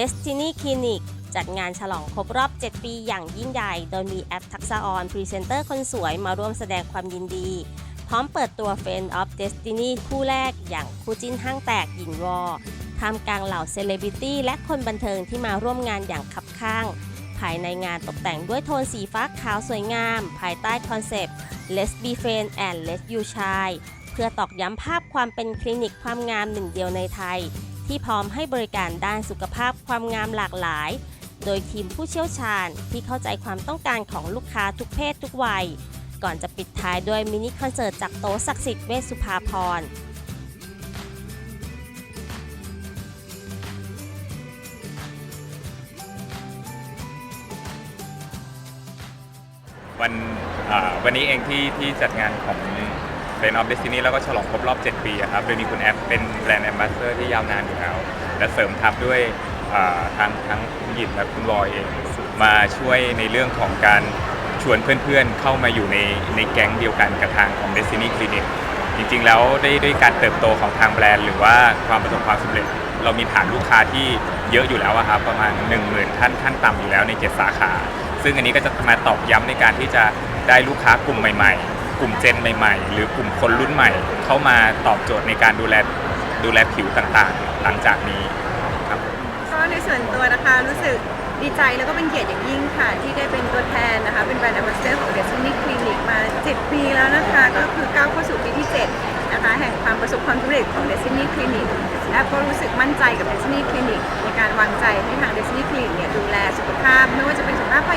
Destiny Clinic จัดงานฉลองครบรอบ 7 ปีอย่างยิ่งใหญ่ โดยมีแอปทักษะออนพรีเซนเตอร์คนสวยมาร่วมแสดงความยินดี พร้อมเปิดตัว Friend of Destiny คู่แรกอย่างคู่จิ้นห้างแตกหญิงวอท่ามกลางเหล่าเซเลบริตี้และคนบันเทิงที่มาร่วมงานอย่างคับข้าง ภายในงานตกแต่งด้วยโทนสีฟ้าขาวสวยงาม ภายใต้คอนเซปต์ Let's be friends and let's you shine เพื่อตอกย้ำภาพความเป็นคลินิกความงามหนึ่งเดียวในไทย ที่พร้อมให้บริการด้านสุขภาพความงามหลากหลาย โดยทีมผู้เชี่ยวชาญที่เข้าใจความต้องการของลูกค้าทุกเพศทุกวัย ก่อนจะปิดท้ายด้วยมินิคอนเสิร์ตจากโต๊ะศักดิ์สิทธิ์เวสุภาพรวันวันนี้เองที่ที่จัดงานของ f r i e n d of Destiny แล้วก็ฉลองครบรอบ 7 ปีอะครับ โดยมีคุณแอปเป็นแบรนด์แอมบาสเตอร์ที่ยาวนานอยู่แล้ว และเสริมทับด้วยอ่าทางทั้งคุณหยินและคุณบอยเอง มาช่วยในเรื่องของการชวนเพื่อนๆ เข้ามาอยู่ในในแก๊งเดียวกันกับทางของ Destiny Clinic จริงๆ แล้วได้ด้วยการเติบโตของทางแบรนด์ หรือว่าความประสบความสำเร็จ เรามีฐานลูกค้าที่เยอะอยู่แล้วอะครับประมาณ 1 0,000ท่านท่านต่ำอยู่แล้วใน 7 สาขา ซึ่งอันนี้ก็จะมาตอกย้ำในการที่จะได้ลูกค้ากลุ่มใหม่ ๆ กลุ่มเจนใหม่ ๆ หรือกลุ่มคนรุ่นใหม่ เข้ามาตอบโจทย์ในการดูแลดูแลผิวต่างๆ หลังจากนี้ครับ ก็ในส่วนตัวนะคะรู้สึกดีใจแล้วก็เป็นเกียรติอย่างยิ่งค่ะ ที่ได้เป็นตัวแทนนะคะ เป็นแบรนด์ a m b a s s a d o r ของ Destiny Clinic มา 7 ปีแล้วนะคะ ก็คือก้าวเข้าสู่ปีที่ 7 นะคะ แห่งความประสบความสำเร็จของ Destiny Clinic และก็รู้สึกมั่นใจกับ Destiny Clinic ในการวางใจให้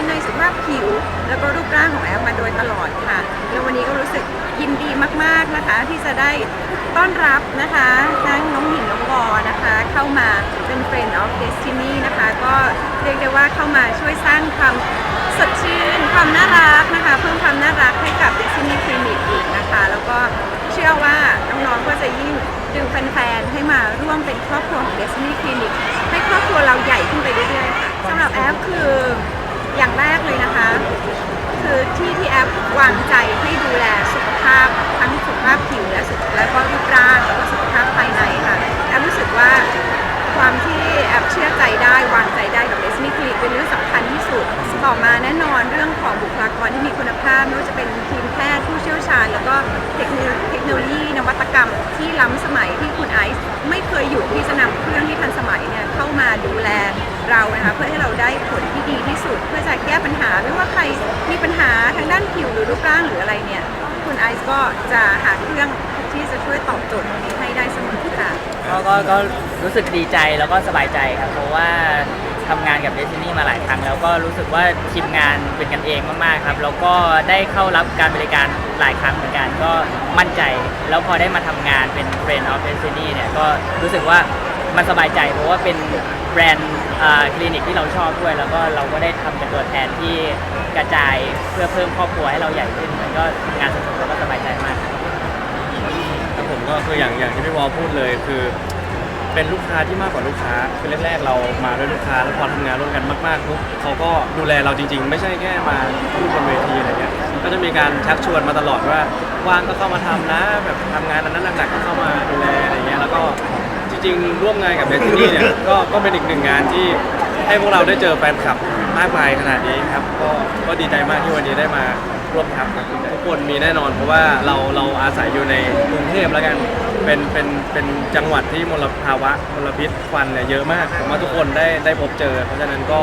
นยในสุขภาพผิว แล้วก็รูปร่างของแอลมาโดยตลอดค่ะ แล้ววันนี้ก็รู้สึกยินดีมากๆนะคะ ที่จะได้ต้อนรับนะคะทั้งน้องหญิงน้องวอนะคะ เข้ามาเป็น Friend of Destiny นะคะ ก็เรียกได้ว่าเข้ามาช่วยสร้างความสดชื่น ความน่ารักนะคะ เพิ่มความน่ารักให้กับ Destiny Clinic อีกนะคะ แล้วก็เชื่อว่าน้องๆก็จะยิ่งดึงแฟนๆให้มาร่วมเป็นครอบครัวของ Destiny Clinic ให้ครอบครัวเราใหญ่ขึ้นไปเรื่อยๆค่ะสำหรับแอปคือ อย่างแรกเลยนะคะ คือที่ที่แอปวางใจให้ดูแลสุขภาพทั้งสุขภาพผิวและสุขและก็รูปร่างแล้วก็สุขภาพภายในค่ะแอปรู้สึกว่าความที่แอปเชื่อใจได้วางใจได้กับเอสมิคลิกเป็นเรื่องสำคัญที่สุดต่อมาแน่นอนเรื่องของบุคลากรที่มีคุณภาพไม่ว่าจะเป็นทีมแพทย์ผู้เชี่ยวชาญ แล้วก็เทคโนโลยีเทคโนโลยีนวัตกรรมที่ล้ำสมัยที่คุณไอซ์ไม่เคยอยู่ที่จะนำเครื่องที่ทันสมัยเนี่ยเข้ามาดูแล เรานะคะเพื่อให้เราได้ผลที่ดีที่สุด เพื่อจะแก้ปัญหาไม่ว่าใครมีปัญหาทางด้านผิวหรือรูปร่างหรืออะไรเนี่ยคุณไอซ์ก็จะหาเครื่องที่จะช่วยตอบโจทย์ตรงนี้ให้ได้เสมอค่ะก็ก็ก็รู้สึกดีใจแล้วก็สบายใจครับเพราะว่าทำงานกับเดซินี่มาหลายครั้งแล้วก็รู้สึกว่าทีมงานเป็นกันเองมากๆครับแล้วก็ได้เข้ารับการบริการหลายครั้งเหมือนกันก็มั่นใจ แล้วพอได้มาทำงานเป็น Friend of Destiny เนี่ยก็รู้สึกว่ามันสบายใจเพราะว่าเป็นแบรนด์ อ่าคลินิกที่เราชอบด้วย แล้วก็เราก็ได้ทำเป็นตัวแทนที่กระจายเพื่อเพิ่มครอบครัวให้เราใหญ่ขึ้นมันก็ทำงานสนุกแล้วก็สบายใจมากครับผมก็คืออย่างอย่างที่พี่วอลพูดเลยคือ เป็นลูกค้าที่มากกว่าลูกค้าคือแรกๆเรามาด้วยลูกค้าแล้วพอทำงานร่วมกันมากๆปุ๊บเขาก็ดูแลเราจริง ๆ ไม่ใช่แค่มาพูดบนเวทีอะไรเงี้ยก็จะมีการชักชวนมาตลอดว่าว่างก็เข้ามาทำนะแบบทำงานอันนั้นหนักๆก็เข้ามาดูแล ริงๆ ร่วมงานกับเดซินี่เนี่ยก็ก็เป็นอีกหนึ่งงานที่ให้พวกเราได้เจอแฟนคลับมากมายขนาดนี้ครับก็ก็ดีใจมากที่วันนี้ได้มาร่วมทำครับทุกคนมีแน่นอน เพราะว่าเราเราอาศัยอยู่ในกรุงเทพแล้วกันเป็นเป็นเป็นจังหวัดที่มลภาวะมลพิษควันเนี่ยเยอะมากผมว่าทุกคนได้ได้พบเจอ เพราะฉะนั้นก็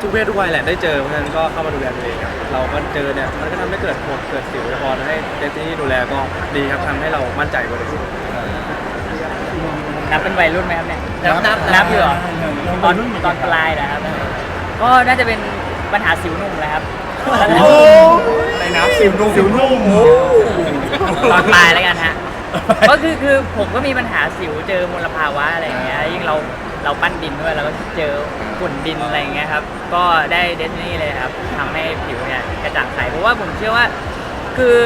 ทุกเพศทุกวัยแหละได้เจอเพราะฉะนั้นก็เข้ามาดูแลตัวเองครับเราก็เจอเนี่ยมันก็ทำให้เกิดผดเกิดสิวแต่พอให้เดนที่ดูแลก็ดีครับทำให้เรามั่นใจกว่าเดิม นับเป็นวัยรุ่นไหมครับเนี่ยนับนับนับอยู่เหรอตอนตอนปลายนะครับ ก็น่าจะเป็นปัญหาสิวนุ่มแหละครับในน้ำสิวนุ่มสิวนุ่มตอนปลายแล้วกันฮะก็คือคือผมก็มีปัญหาสิวเจอมลภาวะอะไรอย่างเงี้ยยิ่งเราเราปั้นดินด้วยเราก็เจอฝุ่นดินอะไรอย่างเงี้ยครับ ก็ได้เดซนี่เลยครับทำให้ผิวเนี่ยกระจ่างใสเพราะว่าผมเชื่อว่า คือ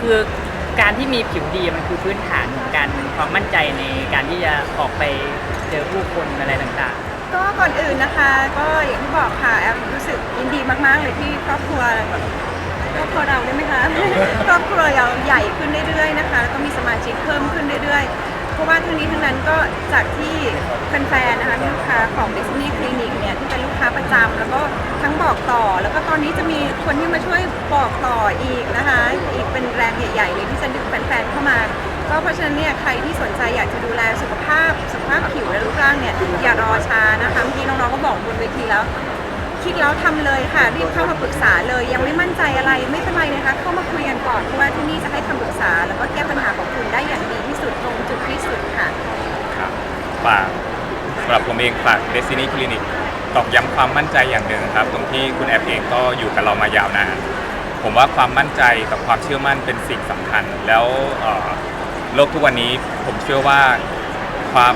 คือ การที่มีผิวดีมันคือพื้นฐานของการความมั่นใจในการที่จะออกไปเจอผู้คนอะไรต่างๆ ก็ก่อนอื่นนะคะ ก็อย่างที่บอกค่ะแอมรู้สึกยินดีมากๆเลยที่ครอบครัวแบบครอบครัวเราได้ไหมคะ ครอบครัวเราใหญ่ขึ้นเรื่อยๆนะคะแล้วก็มีสมาชิกเพิ่มขึ้นเรื่อยๆ เพราะว่าทั้งนี้ทั้งนั้นก็จากที่แฟนๆนะคะลูกค้าของ Disney Clinic เนี่ยที่เป็นลูกค้าประจำแล้วก็ทั้งบอกต่อ แล้วก็ตอนนี้จะมีคนที่มาช่วยบอกต่ออีกนะคะ อีกเป็นแรงใหญ่ๆเลยที่จะดึงแฟนๆเข้ามา ก็เพราะฉะนั้นเนี่ยใครที่สนใจอยากจะดูแลสุขภาพสุขภาพผิวและรูปร่างเนี่ยอย่ารอช้านะคะเมื่อกี้น้องๆก็บอกบนเวทีแล้ว คิดแล้วทำเลยค่ะรีบเข้ามาปรึกษาเลย ยังไม่มั่นใจอะไรไม่เป็นไรนะคะเข้ามาคุยกันก่อนเพราะว่าที่นี่จะให้คำ ฝากสำหรับผมเองฝาก Destiny Clinic ตอกย้ำความมั่นใจอย่างหนึ่งครับ ตรงที่คุณแอฟเองก็อยู่กับเรามายาวนาน ผมว่าความมั่นใจกับความเชื่อมั่นเป็นสิ่งสำคัญ แล้วเอ่อโลกทุกวันนี้ผมเชื่อว่าความ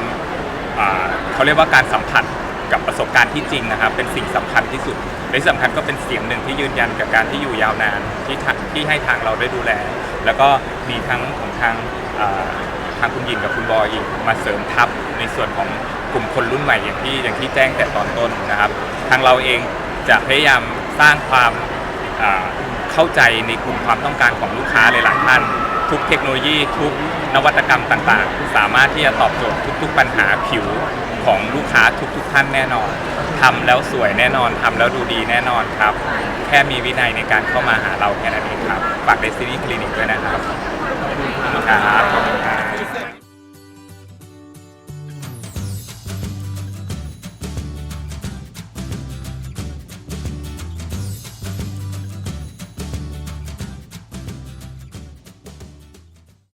อ่าเขาเรียกว่าการสัมผัสกับประสบการณ์ที่จริงนะครับ เป็นสิ่งสำคัญที่สุดและที่สำคัญก็เป็นเสียงหนึ่งที่ยืนยันกับการที่อยู่ยาวนานที่ทาที่ให้ทางเราได้ดูแล แล้วก็มีทั้งของทางอ่า ทางคุณยินกับคุณบอยอีกมาเสริมทัพในส่วนของกลุ่มคนรุ่นใหม่อย่างที่อย่างที่แจ้งแต่ตอนต้นนะครับ ทางเราเองจะพยายามสร้างความอ่าเข้าใจในกลุ่มความต้องการของลูกค้าหลายๆท่าน ทุกเทคโนโลยีทุกนวัตกรรมต่างๆ สามารถที่จะตอบโจทย์ทุก ๆ ปัญหาผิวของลูกค้าทุก ๆ ท่านแน่นอนทำแล้วสวยแน่นอนทำแล้วดูดีแน่นอนครับ แค่มีวินัยในการเข้ามาหาเราแค่นั้นเองครับฝาก Destiny Clinic ด้วยนะครับขอบคุณครับขอบคุณครับ